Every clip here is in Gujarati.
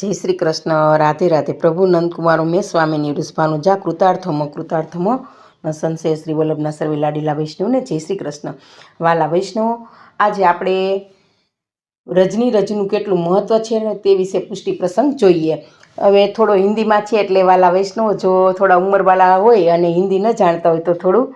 જય શ્રી કૃષ્ણ, રાધે રાધે. પ્રભુ નંદકુમાર ઉમેશ સ્વામીની રૂસભાનું જા કૃતાર્થમો કૃતાર્થમો સંશય શ્રી વલ્લભના સર્વે લાડીલા વૈષ્ણવને જય શ્રી કૃષ્ણ. વાલા વૈષ્ણવો, આજે આપણે રજની રજનું કેટલું મહત્ત્વ છે ને તે વિશે પુષ્ટિ પ્રસંગ જોઈએ. હવે થોડો હિન્દીમાં છે એટલે વાલા વૈષ્ણવો જો થોડા ઉંમરવાળા હોય અને હિન્દી ન જાણતા હોય તો થોડું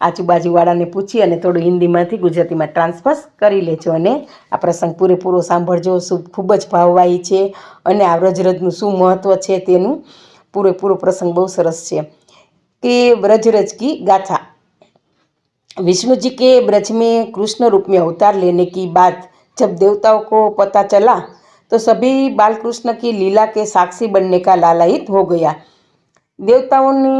આજુબાજુવાળાને પૂછી અને થોડું હિન્દીમાંથી ગુજરાતીમાં ટ્રાન્સફર કરી લેજો અને આ પ્રસંગ પૂરેપૂરો સાંભળજો શું ખૂબ જ ભાવવાહી છે અને આ વ્રજરજનું શું મહત્ત્વ છે તેનું પૂરેપૂરો પ્રસંગ બહુ સરસ છે કે व्रजरज की गाथा विष्णु जी के ब्रज में कृष्ण रूप में अवतार लेने की बात जब देवताओं को पता चला तो सभी बाल कृष्ण की लीला के साक्षी बनने का लालायित हो गया देवताओं ने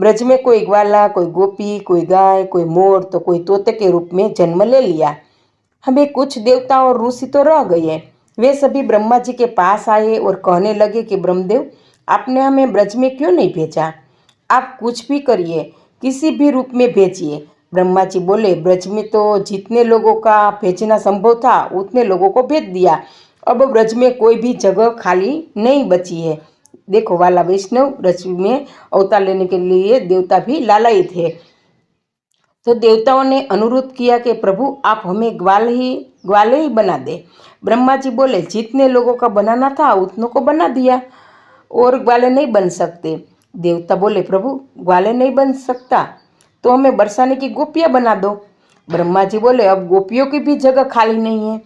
ब्रज में कोई ग्वाला, कोई गोपी, कोई गाय, कोई मोर तो कोई तोते के रूप में जन्म ले लिया। हमें कुछ देवता और ऋषि तो रह गए वे सभी ब्रह्मा जी के पास आए और कहने लगे कि, ब्रह्मदेव, आपने हमें ब्रज में क्यों नहीं भेजा? आप कुछ भी करिए, किसी भी रूप में भेजिए। ब्रह्मा जी बोले, ब्रज में तो जितने लोगों का भेजना संभव था, उतने लोगों को भेज दिया। अब ब्रज में कोई भी जगह खाली नहीं बची है। देखो, वाला वैष्णव ब्रज में अवतार लेने के लिए देवता भी लालाई थे तो देवताओं ने अनुरोध किया कि प्रभु, आप हमें ग्वाल ही, ग्वाले ही बना दे। ब्रह्मा जी बोले, जितने लोगों का बनाना था, उतनों को बना दिया और ग्वाले नहीं बन सकते। देवता बोले, प्रभु, ग्वाले नहीं बन सकता तो हमें बरसाने की गोपियाँ बना दो। ब्रह्मा जी बोले, अब गोपियों की भी जगह खाली नहीं है।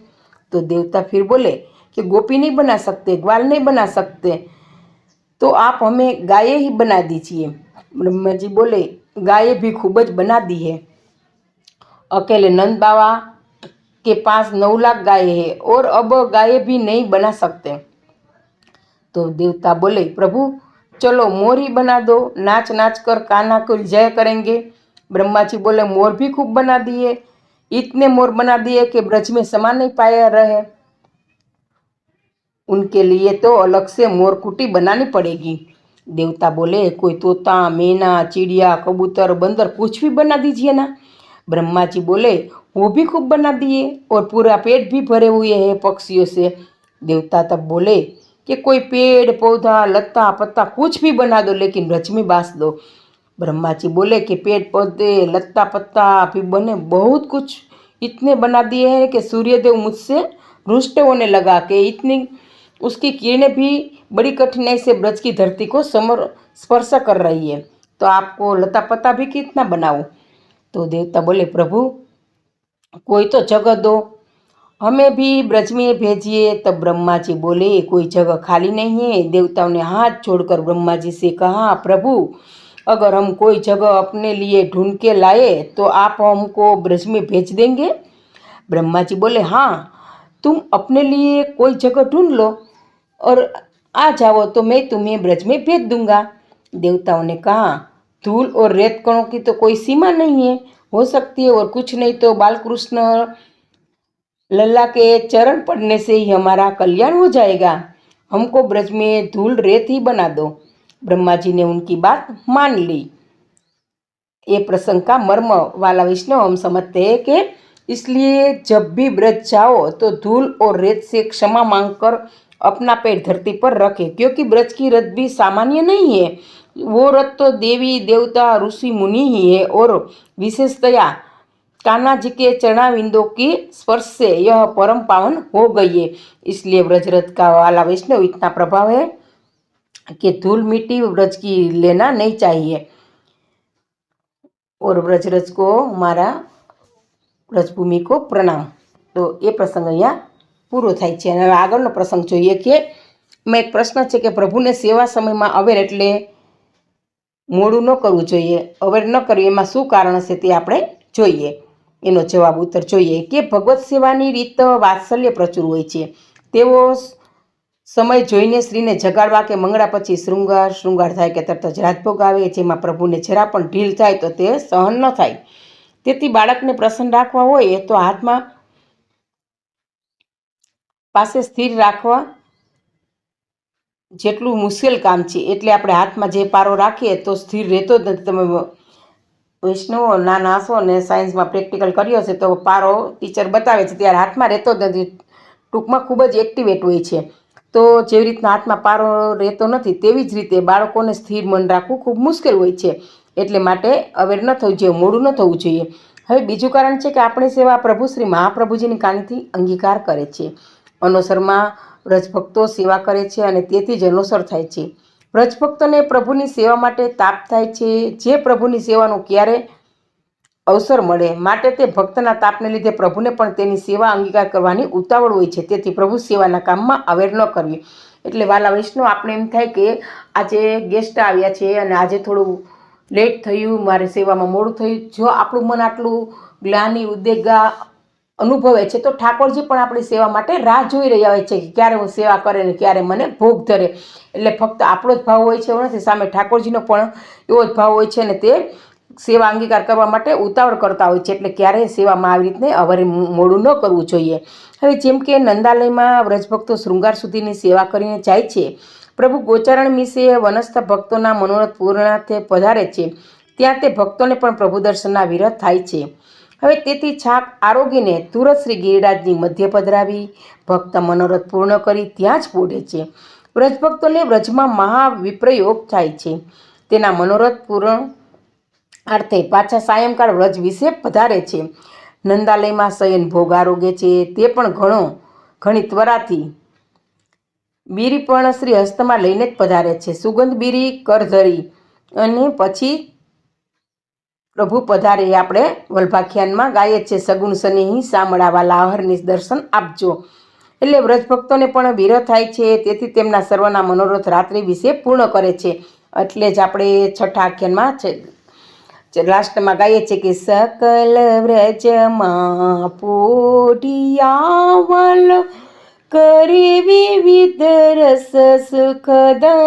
तो देवता फिर बोले कि गोपी नहीं बना सकते, ग्वाल नहीं बना सकते। तो आप हमें गाय ही बना दीजिए ब्रह्मा जी बोले गाय भी खूब જ बना दी है अकेले नंद बाबा के पास नौ लाख गाय है और अब गाय भी नहीं बना सकते तो देवता बोले प्रभु चलो मोर ही बना दो नाच नाच कर काना को जय करेंगे ब्रह्मा जी बोले मोर भी खूब बना दिए इतने मोर बना दिए कि ब्रज में समा नहीं पाया रहे उनके लिए तो अलग से मोरकुटी बनानी पड़ेगी। देवता बोले, कोई तोता, मैना, चिड़िया, कबूतर, बंदर कुछ भी बना दीजिए ना। ब्रह्मा जी बोले, वो भी खूब बना दिए और पूरा पेट भी भरे हुए हैं पक्षियों से। देवता तब बोले, कि कोई पेड़, पौधा लता पत्ता कुछ भी बना दो, लेकिन रजमी बाँस दो। ब्रह्मा जी बोले, कि पेड़, पौधे लता पत्ता भी बने बहुत कुछ इतने बना दिए हैं कि सूर्यदेव मुझसे रुष्ट होने लगा कि इतनी उसकी किरणें भी बड़ी कठिनाई से ब्रज की धरती को समर स्पर्श कर रही है। तो आपको लता पता भी कितना बनाओ तो देवता बोले, प्रभु, कोई तो जगह दो। हमें भी ब्रज में भेजिए। तब ब्रह्मा जी बोले, कोई जगह खाली नहीं है। देवताओं ने हाथ छोड़कर ब्रह्मा जी से कहा, प्रभु, अगर हम कोई जगह अपने लिए ढूंढ के लाए तो आप हमको ब्रज में भेज देंगे? ब्रह्मा जी बोले हाँ तुम अपने लिए कोई जगह ढूंढ लो। और आ जाओ तो मैं तुम्हें ब्रज में भेज दूँगा। देवताओं ने कहा, धूल और रेत कणों की तो कोई सीमा नहीं है, हो सकती है और कुछ नहीं तो बालकृष्ण लल्ला के चरण पड़ने से ही हमारा कल्याण हो जाएगा। हमको ब्रज में धूल, रेत ही बना दो। ब्रह्मा जी ने उनकी बात मान ली। ये प्रसंग का मर्म वाला विष्णु, हम समझते हैं कि इसलिए जब भी ब्रज जाओ तो धूल और रेत से क्षमा मांगकर अपना पेट धरती पर रखे, क्योंकि ब्रज की रथ भी सामान्य नहीं है। वो रथ तो देवी, देवता, ऋषि, मुनि ही है और विशेषतया कान्हा जी के चरणाविंदों की स्पर्श से यह परम पावन हो गई है। इसलिए ब्रजरथ का वाला वैष्णव इतना प्रभाव है कि धूल मिट्टी ब्रज की लेना नहीं चाहिए। और ब्रजरथ को, हमारा ब्रजभूमि को प्रणाम। तो ये प्रसंग यहाँ પૂરો થાય છે. અને હવે આગળનો પ્રસંગ જોઈએ કે મેં એક પ્રશ્ન છે કે પ્રભુને સેવા સમયમાં અવેર એટલે મોડું ન કરવું જોઈએ. અવેર ન કરવું, એમાં શું કારણ હશે તે આપણે જોઈએ. એનો જવાબ ઉત્તર જોઈએ કે ભગવત સેવાની રીત વાત્સલ્ય પ્રચુર હોય છે. તેઓ સમય જોઈને સ્ત્રીને જગાડવા કે મંગળા પછી શૃંગાર શૃંગાર થાય કે તરત જ રાજભોગ આવે, જેમાં પ્રભુને જરા પણ ઢીલ થાય તો તે સહન ન થાય. તેથી બાળકને પ્રસન્ન રાખવા હોય તો હાથમાં પાસે સ્થિર રાખવા જેટલું મુશ્કેલ કામ છે, એટલે આપણે હાથમાં જે પારો રાખીએ તો સ્થિર રહેતો જ નથી. તમે વૈષ્ણવો, નાના હશો ને સાયન્સમાં પ્રેક્ટિકલ કર્યો છે, તો પારો ટીચર બતાવે છે, ત્યારે હાથમાં રહેતો જ નથી. ટૂંકમાં ખૂબ જ એક્ટિવેટ હોય છે. તો જેવી રીતના હાથમાં પારો રહેતો નથી, તેવી જ રીતે બાળકોને સ્થિર મન રાખવું ખૂબ મુશ્કેલ હોય છે. એટલે માટે અવેર ન થવું જોઈએ, મોડું ન થવું જોઈએ. હવે બીજું કારણ છે કે આપણી સેવા પ્રભુ શ્રી મહાપ્રભુજીની કાનથી અંગીકાર કરે છે. અનુસરમાં વ્રજભક્તો સેવા કરે છે અને તેથી જ અનુસર થાય છે. વ્રજભક્તોને પ્રભુની સેવા માટે તાપ થાય છે. જે પ્રભુની સેવાનો ક્યારે અવસર મળે માટે તે ભક્તના તાપને લીધે પ્રભુને પણ તેની સેવા અંગીકાર કરવાની ઉતાવળ હોય છે. તેથી પ્રભુ સેવાના કામમાં અવેર ન કરવી એટલે વાલા વૈષ્ણવ, આપણે એમ થાય કે આજે ગેસ્ટ આવ્યા છે અને આજે થોડું લેટ થયું, મારે સેવામાં મોડું થયું. જો આપણું મન આટલું ગ્લાની ઉદ્વેગા અનુભવે છે. તો ઠાકોરજી પણ આપણી સેવા માટે રાહ જોઈ રહ્યા હોય છે કે ક્યારે હું સેવા કરે ને ક્યારે મને ભોગ ધરે. એટલે ફક્ત આપણો જ ભાવ હોય છે એવો નથી, સામે ઠાકોરજીનો પણ એવો જ ભાવ હોય છે અને તે સેવા અંગીકાર કરવા માટે ઉતાવળ કરતા હોય છે. એટલે ક્યારેય સેવામાં આવી રીતને અવરે મોડું ન કરવું જોઈએ. હવે જેમ કે નંદાલયમાં વ્રજભક્તો શૃંગાર સુધીની સેવા કરીને જાય છે. પ્રભુ ગોચારણ મિશે વનસ્થ ભક્તોના મનોરથ પૂર્ણાર્થે પધારે છે. ત્યાં તે ભક્તોને પણ પ્રભુ દર્શનના વિરત થાય છે. હવે તેથી છાક આરોગીને તુરત શ્રી ગિરિરાજની મધ્ય પધરાવી. ભક્ત મનોરથ પૂર્ણ કરી ત્યાં જ પોઢે છે. વ્રજભક્તોને વ્રજમાં મહાવિપ્રયોગ થાય છે. તેના મનોરથ પૂર્ણ અર્થે પાછા સાયંકાળ વ્રજ વિશે પધારે છે. નંદાલયમાં શયન ભોગ આરોગે છે. તે પણ ઘણો, ઘણી ત્વરાથી બીરી પણ શ્રી હસ્તમાં લઈને જ પધારે છે. સુગંધ બીરી કરધરી અને પછી પ્રભુ પધારે આપણે વલ્ભાખ્યાનમાં ગાઈએ છે સગુણ સનેહી મળાવા લાહરની દર્શન આપજો. એટલે વ્રજભક્તોને પણ વિરહ થાય છે, તેથી તેમના સર્વના મનોરથ રાત્રિ વિશે પૂર્ણ કરે છે. એટલે જ આપણે છઠ્ઠા આખ્યાનમાં છે લાસ્ટમાં ગાઈએ છીએ કે, સકલ વ્રજમાં પોઢિયાવલ કરે વિવિધ રસ સુખદાનજી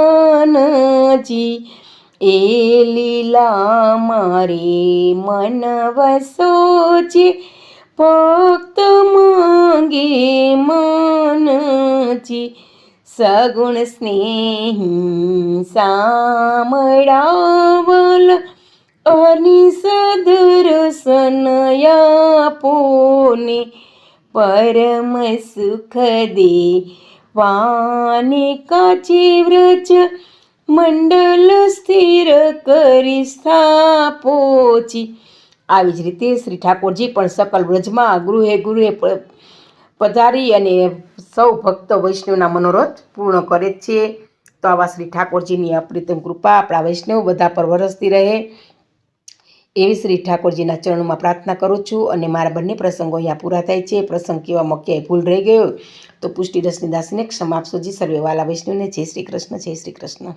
એ લીલા મારે મન વસો છે ભક્ત માંગે માનજી. સગુણ સ્નેહી સામળાવલ અની સદરસનયાપોને પરમ સુખ દે. વાને કાચી વ્રજ મંડલ સ્થિર કરી સ્થાપોચી. આવી જ રીતે શ્રી ઠાકોરજી પણ સકલ વ્રજમાં ગૃહે ગૃહે પધારી અને સૌ ભક્ત વૈષ્ણવના મનોરથ પૂર્ણ કરે છે. તો આવા શ્રી ઠાકોરજીની અપ્રિતમ કૃપા આપણા વૈષ્ણવ બધા પર વરસતી રહે. એવી શ્રી ઠાકોરજીના ચરણોમાં પ્રાર્થના કરું છું અને મારા બંને પ્રસંગો અહીંયા પૂરા થાય છે. પ્રસંગ કેવામાં ક્યાંય ભૂલ રહી ગયો તો પુષ્ટિ રસની દાસીને ક્ષમા આપશો જી સર્વે વાલા વૈષ્ણવને. જય શ્રી કૃષ્ણ, જય શ્રી કૃષ્ણ.